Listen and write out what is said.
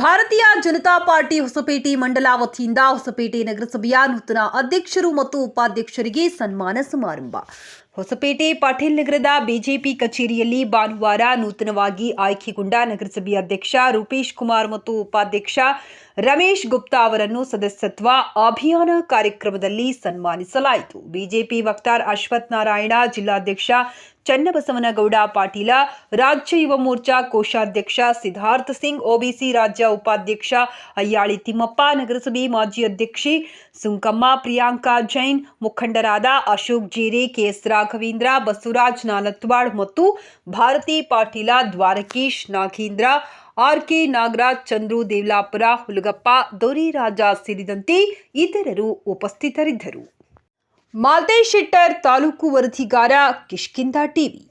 ಭಾರತೀಯ ಜನತಾ ಪಾರ್ಟಿ ಹೊಸಪೇಟೆ ಮಂಡಲ ವತಿಯಿಂದ ಹೊಸಪೇಟೆ ನಗರಸಭೆಯ ನೂತನ ಅಧ್ಯಕ್ಷರು ಮತ್ತು ಉಪಾಧ್ಯಕ್ಷರಿಗೆ ಸನ್ಮಾನ ಸಮಾರಂಭ. ಹೊಸಪೇಟೆ ಪಾಟೀಲ್ ನಗರದ ಬಿಜೆಪಿ ಕಚೇರಿಯಲ್ಲಿ ಭಾನುವಾರ ನೂತನವಾಗಿ ಆಯ್ಕೆಗೊಂಡ ನಗರಸಭೆ ಅಧ್ಯಕ್ಷ ರೂಪೇಶ್ ಕುಮಾರ್ ಮತ್ತು ಉಪಾಧ್ಯಕ್ಷ ರಮೇಶ್ ಗುಪ್ತಾ ಅವರನ್ನು ಸದಸ್ಯತ್ವ ಅಭಿಯಾನ ಕಾರ್ಯಕ್ರಮದಲ್ಲಿ ಸನ್ಮಾನಿಸಲಾಯಿತು. ಬಿಜೆಪಿ ವಕ್ತಾರ್ ಅಶ್ವಥ್ ನಾರಾಯಣ, ಜಿಲ್ಲಾಧ್ಯಕ್ಷ ಚನ್ನಬಸವನಗೌಡ ಪಾಟೀಲ, ರಾಜ್ಯ ಯುವ ಮೋರ್ಚಾ ಕೋಶಾಧ್ಯಕ್ಷ ಸಿದ್ಧಾರ್ಥ ಸಿಂಗ್, ಒಬಿಸಿ ರಾಜ್ಯ ಉಪಾಧ್ಯಕ್ಷ ಅಯ್ಯಾಳಿ ತಿಮ್ಮಪ್ಪ, ನಗರಸಭೆ ಮಾಜಿ ಅಧ್ಯಕ್ಷೆ ಸುಂಕಮ್ಮ, ಪ್ರಿಯಾಂಕಾ ಜೈನ್, ಮುಖಂಡರಾದ ಅಶೋಕ್ ಜೀರೆ ಕೆಎಸ್ ರಾಘವೇಂದ್ರ ಬಸವರಾಜ್ ನಾಲತ್ವಾಡ್ ಮತ್ತು ಭಾರತಿ ಪಾಟೀಲ, ದ್ವಾರಕೀಶ್ ನಾಗೇಂದ್ರ ಆರ್ ಕೆ ನಾಗರಾಜ್, ಚಂದ್ರು ದೇವ್ಲಾಪುರ, ಹುಲಗಪ್ಪ ದೊರೆರಾಜ ಸೇರಿದಂತೆ ಇತರರು ಉಪಸ್ಥಿತರಿದ್ದರು. ಮಾಲ್ತೇಶ್ ಶೆಟ್ಟರ್ ತಾಲೂಕು ವರದಿಗಾರ ಕಿಷ್ಕಿಂದ ಟಿವಿ.